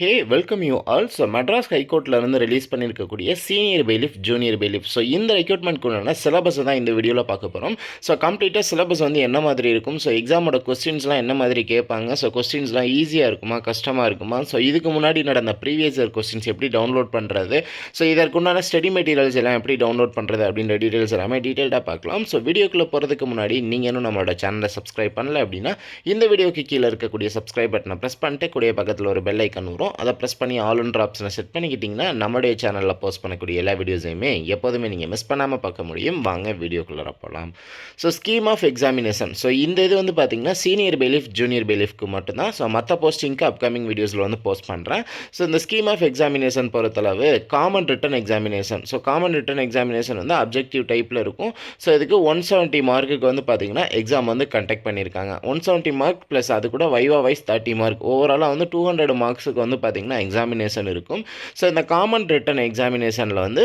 Hey welcome you all so Madras ஹைகோர்ட்டில் இருந்து release பண்ணியிருக்கக்கூடிய senior bailiff junior bailiff so இந்த ரெக்ரூட்மெண்ட்க்குள்ள சிலபஸை தான் இந்த வீடியோவில் பார்க்க போகிறோம் ஸோ கம்ப்ளீட்டாக சிலபஸ் வந்து என்ன மாதிரி இருக்கும்? ஸோ எக்ஸாமோட கொஸ்டின்ஸ்லாம் என்ன மாதிரி கேட்பாங்க? ஸோ கொஸ்டின்ஸ்லாம் ஈஸியாக இருக்குமா? கஷ்டமாக இருக்குமா? ஸோ இதுக்கு முன்னாடி நடந்த ப்ரீவியஸ் இயர் கொஸ்டின்ஸ் எப்படி டவுன்லோட் பண்ணுறது ஸோ இதற்குண்டான ஸ்டடி மெட்டீரியல்ஸ் எல்லாம் எப்படி டவுன்லோட் பண்ணுறது அப்படின்ற டீட்டெயில்ஸ் எல்லாமே டீட்டெயில்டாக பார்க்கலாம். ஸோ வீடியோக்குள்ளே போகிறதுக்கு முன்னாடி நீங்கள் இன்னும் நம்மளோட சேனலை சப்ஸ்கிரைப் பண்ணல அப்படின்னா இந்த வீடியோக்கு கீழே இருக்கக்கூடிய சப்ஸ்கிரைப் பட்டனை ப்ரெஸ் பண்ணிட்டு கூடிய பக்கத்தில் ஒரு பெல் ஐக்கன் வரும் அதை ப்ரெஸ் பண்ணி ஆல்ன்ற ஆப்ஷனை செட் பண்ணிக்கிட்டிங்கன்னா நம்மளுடைய சேனலில் போஸ்ட் பண்ணக்கூடிய எல்லா வீடியோஸையுமே எப்போதுமே நீங்கள் மிஸ் பண்ணாமல் பார்க்க முடியும். வாங்க வீடியோக்குள்ளே போகலாம் so scheme of examination so இந்த இது வந்து பார்த்தீங்கன்னா சீனியர் பெலிஃப் ஜூனியர் பெலிஃப்க்கு மட்டும்தான். ஸோ மற்ற போஸ்டிங்க்கு அப்கமிங் வீடியோஸில் வந்து போஸ்ட் பண்ணுறேன் ஸோ இந்த ஸ்கீம் ஆஃப் எக்ஸாமினேஷன் பொறுத்தளவு common written examination so common written examination வந்து அப்ஜெக்டிவ் டைப்பில் இருக்கும். ஸோ இதுக்கு ஒன் செவன்ட்டி மார்க்குக்கு வந்து பார்த்தீங்கன்னா எக்ஸாம் வந்து கண்டக்ட் பண்ணியிருக்காங்க. ஒன் செவன்ட்டி மார்க் ப்ளஸ் அது கூட வைவா வைஸ் தேர்ட்டி மார்க் ஓவராலாக வந்து டூ ஹண்ட்ரட் மார்க்ஸுக்கு வந்து பார்த்தீங்கன்னா எக்ஸாமினேஷன் இருக்கும். ஸோ இந்த காமன் ரிட்டன் எக்ஸாமினேஷனில் வந்து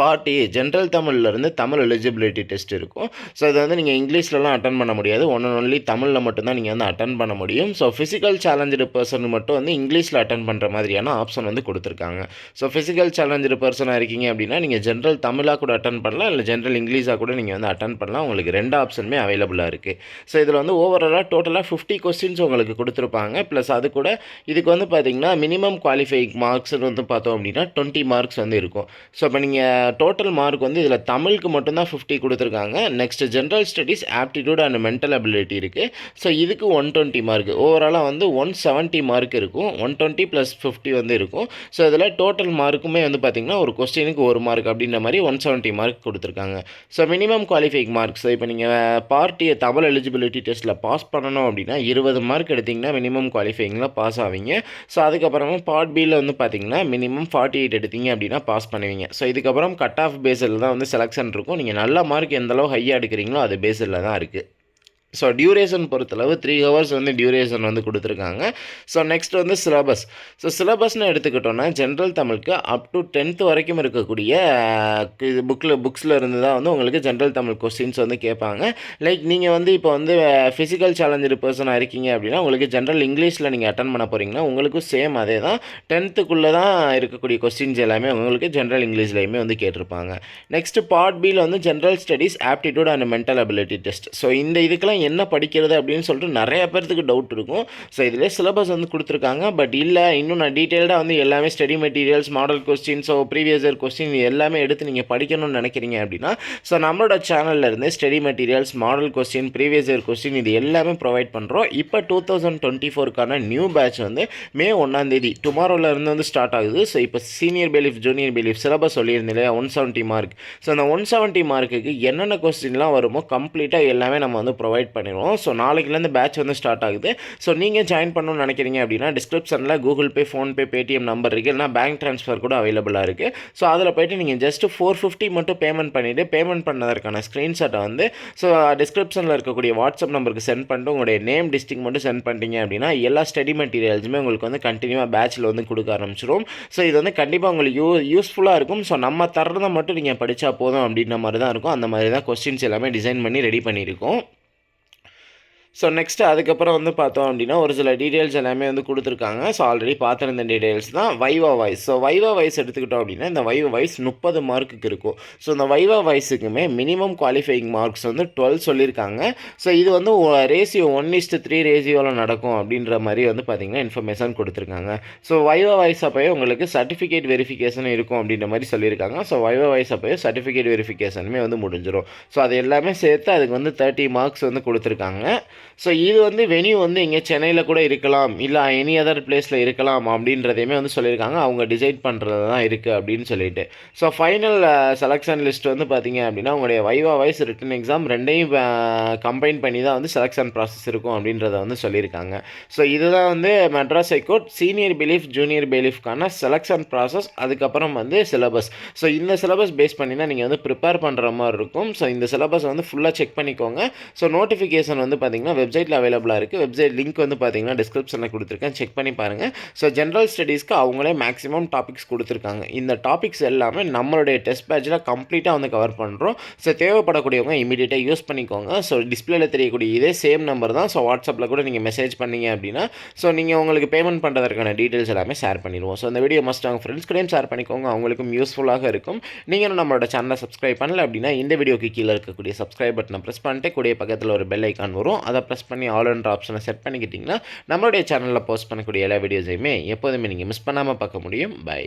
பார்ட் ஏ ஜென்ரல் தமிழ்லேருந்து தமிழ் எலிஜிபிலிட்டி டெஸ்ட் இருக்கும். ஸோ இது வந்து நீங்கள் இங்கிலீஷ்லலாம் அட்டன் பண்ண முடியாது. ஒன் அண்ட் ஒன்லி தமிழில் மட்டும்தான் நீங்கள் வந்து அட்டன் பண்ண முடியும். ஸோ ஃபிசிக்கல் சேலஞ்சு பர்சன் மட்டும் வந்து இங்கிலீஷில் அட்டன் பண்ணுற மாதிரியான ஆப்ஷன் வந்து கொடுத்துருக்காங்க. ஸோ ஃபிசிக்கல் சேலஞ்சு பர்சனாக இருக்கீங்க அப்படின்னா நீங்கள் ஜென்ரல் தமிழாக கூட அட்டன் பண்ணலாம். இல்லை ஜென்ரல் இங்கிலீஷாக கூட நீங்கள் வந்து அட்டன் பண்ணலாம். உங்களுக்கு ரெண்டு ஆப்ஷனுமே அவைலபிளாக இருக்குது ஸோ இதில் வந்து ஓவராலாக டோட்டலாக ஃபிஃப்டி கொஸ்டின்ஸ் உங்களுக்கு கொடுத்துருப்பாங்க. ப்ளஸ் அது கூட இதுக்கு வந்து பார்த்தீங்கன்னா மினிமம் குவாலிஃபை மார்க்ஸ்னு வந்து பார்த்தோம் அப்படின்னா டுவெண்ட்டி மார்க்ஸ் வந்து இருக்கும். ஸோ இப்போ நீங்கள் டோட்டல் மார்க் வந்து இதில் தமிழுக்கு மட்டும்தான் ஃபிஃப்டி கொடுத்துருக்காங்க. Next general studies aptitude and mental ability இருக்குது ஸோ இதுக்கு ஒன் டுவெண்ட்டி மார்க் ஓவராலாக வந்து ஒன் செவன்ட்டி மார்க் இருக்கும். ஒன் டுவெண்ட்டி ப்ளஸ் ஃபிஃப்டி வந்து இருக்கும். ஸோ இதில் டோட்டல் மார்க்குமே வந்து பார்த்திங்கன்னா ஒரு கொஸ்டினுக்கு ஒரு மார்க் அப்படின்ற மாதிரி ஒன் செவன்ட்டி மார்க் கொடுத்துருக்காங்க. ஸோ மினிமம் குவாலிஃபைங் மார்க்ஸ் இப்போ நீங்கள் பார்ட்டியை தமிழ் எலிஜிபிலிட்டி டெஸ்ட்டில் பாஸ் பண்ணணும் அப்படின்னா இருபது மார்க் எடுத்திங்கன்னா மினிமம் குவாலிஃபைங்கில் பாஸ் ஆவீங்க. ஸோ அதுக்கப்புறமா பார்ட் பியில் வந்து பார்த்தீங்கன்னா மினிமம் ஃபார்ட்டி எயிட் எடுத்தீங்க அப்படின்னா பாஸ் பண்ணுவீங்க. ஸோ இதுக்கப்புறம் கட் ஆஃப் பேஸில் தான் வந்து செலெக்ஷன் இருக்கும். நீங்கள் நல்ல மார்க் எந்த அளவு ஹையாக எடுக்கிறீங்களோ அது பேஸில் தான் இருக்குது ஸோ டியூரேஷன் பொறுத்தளவு த்ரீ ஹவர்ஸ் வந்து டியூரேஷன் வந்து கொடுத்துருக்காங்க. ஸோ நெக்ஸ்ட் வந்து சிலபஸ் ஸோ சிலபஸ்னு எடுத்துக்கிட்டோன்னா ஜென்ரல் தமிழுக்கு அப் டு டென்த் வரைக்கும் இருக்கக்கூடிய இது புக்கில் புக்ஸில் இருந்து தான் வந்து உங்களுக்கு ஜென்ரல் தமிழ் கொஸ்டின்ஸ் வந்து கேட்பாங்க. லைக் நீங்கள் வந்து இப்போ வந்து ஃபிசிக்கல் சேலஞ்சு பர்சனாக இருக்கீங்க அப்படின்னா உங்களுக்கு ஜென்ரல் இங்கிலீஷில் நீங்கள் அட்டன் பண்ண போகிறீங்கன்னா உங்களுக்கும் சேம் அதே தான். டென்த்துக்குள்ளே தான் இருக்கக்கூடிய கொஸ்டின்ஸ் எல்லாமே உங்களுக்கு ஜென்ரல் இங்கிலீஷ்லையுமே வந்து கேட்டிருப்பாங்க. நெக்ஸ்ட் பார்ட் பியில் வந்து general studies aptitude and mental ability test so இந்த இதுக்கெல்லாம் என்ன படிக்கிறது அப்படின்னு சொல்லிட்டு நிறைய பேர்த்துக்கு டவுட் இருக்கும். ஸோ இதிலே சிலபஸ் வந்து கொடுத்துருக்காங்க. பட் இல்லை இன்னும் நான் டீட்டெயில்டாக வந்து எல்லாமே study materials model question so previous year question எல்லாமே எடுத்து நீங்கள் படிக்கணும்னு நினைக்கிறீங்க அப்படின்னா ஸோ நம்மளோட சேனலில் இருந்து study materials model question previous year question இது எல்லாமே ப்ரொவைட் பண்ணுறோம் இப்போ டூ தௌசண்ட் டுவெண்ட்டி ஃபோருக்கான நியூ பேட்ச் வந்து மே ஒன்றாந்தேதி டுமாரோவில் இருந்து வந்து ஸ்டார்ட் ஆகுது. ஸோ இப்போ senior bailiff junior bailiff syllabus சொல்லியிருந்தேன் இல்லையா? ஒன் செவன்ட்டி மார்க் ஸோ அந்த ஒன் செவன்ட்டி மார்க்குக்கு என்னென்ன கொஸ்டின்லாம் வருமோ கம்ப்ளீட்டாக எல்லாமே நம்ம வந்து ப்ரொவைட் பண்ணிடுவோம். ஸோ நாளைக்குலேருந்து பேட்ச் வந்து ஸ்டார்ட் ஆகுது. ஸோ நீங்கள் ஜாயின் பண்ணணும்னு நினைக்கிறீங்க அப்படின்னா டிஸ்கிரிப்ஷனில் Google Pay PhonePe Paytm number இருக்குது இல்லைனா பேங்க் ட்ரான்ஸ்ஃபர் கூட அவைலபிளாக இருக்குது ஸோ அதில் போய்ட்டு நீங்கள் ஜஸ்ட் ஃபோர் ஃபிஃப்டி மட்டும் பேமெண்ட் பண்ணிவிட்டு பேமெண்ட் பண்ணதற்கான ஸ்க்ரீன்ஷாட்டை வந்து ஸோ டிஸ்கிரிப்ஷனில் இருக்கக்கூடிய வாட்ஸ்அப் நம்பருக்கு சென்ட் பண்ணிட்டு உங்களுடைய நேம் டிஸ்ட்ரிக் மட்டும் சென்ட் பண்ணிட்டீங்க அப்படின்னா எல்லா ஸ்டடி மெட்டீரியல்ஸுமே உங்களுக்கு வந்து கண்டினியூவாக பேட்சில் வந்து கொடுக்க ஆரம்பிச்சிடும் ஸோ இது வந்து கண்டிப்பாக உங்களுக்கு யூ யூஸ்ஃபுல்லாக இருக்கும். ஸோ நம்ம தர்றதை மட்டும் நீங்கள் படித்தா போதும் அப்படின்ற மாதிரி தான் இருக்கும். அந்த மாதிரி தான் கொஸ்டின்ஸ் எல்லாமே டிசைன் பண்ணி ரெடி பண்ணியிருக்கோம். ஸோ நெக்ஸ்ட்டு அதுக்கப்புறம் வந்து பார்த்தோம் அப்படின்னா ஒரு சில டீட்டெயில்ஸ் எல்லாமே வந்து கொடுத்துருக்காங்க. ஸோ ஆல்ரெடி பார்த்துருந்த டீட்டெயில்ஸ் தான் viva voce so viva voce எடுத்துக்கிட்டோம் அப்படின்னா இந்த வைவா வாய்ஸ் முப்பது மார்க்குக்கு இருக்கும். ஸோ இந்த வைவா வாய்ஸுக்குமே மினிமம் குவாலிஃபைங் மார்க்ஸ் வந்து டுவெல் சொல்லியிருக்காங்க. ஸோ இது வந்து ratio one is to three ரேசியோவில் நடக்கும் அப்படின்ற மாதிரி வந்து பார்த்திங்கன்னா இன்ஃபர்மேஷன் கொடுத்துருக்காங்க. ஸோ வைவா வாய்ஸ் அப்போயே உங்களுக்கு சர்டிஃபிகேட் வெரிஃபிகேஷன் இருக்கும் அப்படின்ற மாதிரி சொல்லியிருக்காங்க. ஸோ வைவா வாய்ஸ் அப்போயே சர்டிஃபிகேட் வெரிஃபிகேஷனுமே வந்து முடிஞ்சிடும் ஸோ அது எல்லாமே சேர்த்து அதுக்கு வந்து தேர்ட்டி மார்க்ஸ் வந்து கொடுத்துருக்காங்க. ஸோ இது வந்து வெனியூ வந்து இங்கே சென்னையில் கூட இருக்கலாம் இல்லை எனி அதர் பிளேஸில் இருக்கலாம் அப்படின்றதையுமே வந்து சொல்லியிருக்காங்க. அவங்க டிசைட் பண்ணுறது தான் இருக்குது அப்படின்னு சொல்லிட்டு. ஸோ ஃபைனல் செலெக்ஷன் லிஸ்ட் வந்து பார்த்தீங்க அப்படின்னா உங்களுடைய வைவா வைஸ் ரிட்டன் எக்ஸாம் ரெண்டையும் கம்பைன் பண்ணி தான் வந்து செலெக்ஷன் ப்ராசஸ் இருக்கும் அப்படின்றத வந்து சொல்லியிருக்காங்க. ஸோ இதுதான் வந்து Madras high court senior bailiff junior பிலீஃப்கான selection process அதுக்கப்புறம் வந்து சிலபஸ் ஸோ இந்த சிலபஸ் பேஸ் பண்ணி தான் நீங்கள் வந்து ப்ரிப்பேர் பண்ணுற மாதிரி இருக்கும். ஸோ இந்த சிலபஸ் வந்து ஃபுல்லாக செக் பண்ணிக்கோங்க. ஸோ நோட்டிஃபிகேஷன் வந்து பார்த்திங்கன்னா வெப்சைட்டில் அவைலபிளாக இருக்குது வெப்சைட் லிங்க் வந்து பார்த்தீங்கன்னா டிஸ்கிரிப்ஷனில் கொடுத்துருக்கேன். செக் பண்ணி பாருங்கள் ஸோ ஜென்ரல் ஸ்டடீஸ்க்கு அவங்களே மேக்ஸிமம் டாபிக்ஸ் கொடுத்துருக்காங்க. இந்த டாபிக்ஸ் எல்லாமே நம்மளுடைய டெஸ்ட் பேட்சில் கம்ப்ளீட்டாக வந்து கவர் பண்ணுறோம் ஸோ தேவைப்படக்கூடியவங்க இமீடியட்டாக யூஸ் பண்ணிக்கோங்க. ஸோ டிஸ்பிளேல தெரியக்கூடிய இதே சேம் நம்பர் தான். ஸோ வாட்ஸ்அப்பில் கூட நீங்கள் மெசேஜ் பண்ணீங்க அப்படின்னா ஸோ நீங்கள் உங்களுக்கு பேமெண்ட் பண்ணுறதுக்கான டீட்டெயில்ஸ் எல்லாமே ஷேர் பண்ணிடுவோம். ஸோ இந்த வீடியோ மஸ்ட் அவங்க ஃப்ரெண்ட்ஸ் கூடயும் ஷேர் பண்ணிக்கோங்க. அவங்களுக்கும் யூஸ்ஃபுல்லாக இருக்கும். நீங்கள் நம்மளோட சேனலை சப்ஸ்கிரைப் பண்ணல அப்படின்னா இந்த வீடியோக்கு கீழே இருக்கக்கூடிய சப்ஸ்கிரைப் பட்டனை ப்ரெஸ் பண்ணிட்டு கூடிய பக்கத்தில் ஒரு பெல் ஐக்கான் வரும். அதை ப்ரெஸ் பண்ணி ஆல்ன்ற ஆப்ஷனை செட் பண்ணிக்கிட்டிங்கன்னா நம்மளுடைய சேனலில் போஸ்ட் பண்ணக்கூடிய எல்லா வீடியோஸையுமே எப்போதுமே நீங்கள் மிஸ் பண்ணாமல் பார்க்க முடியும். பை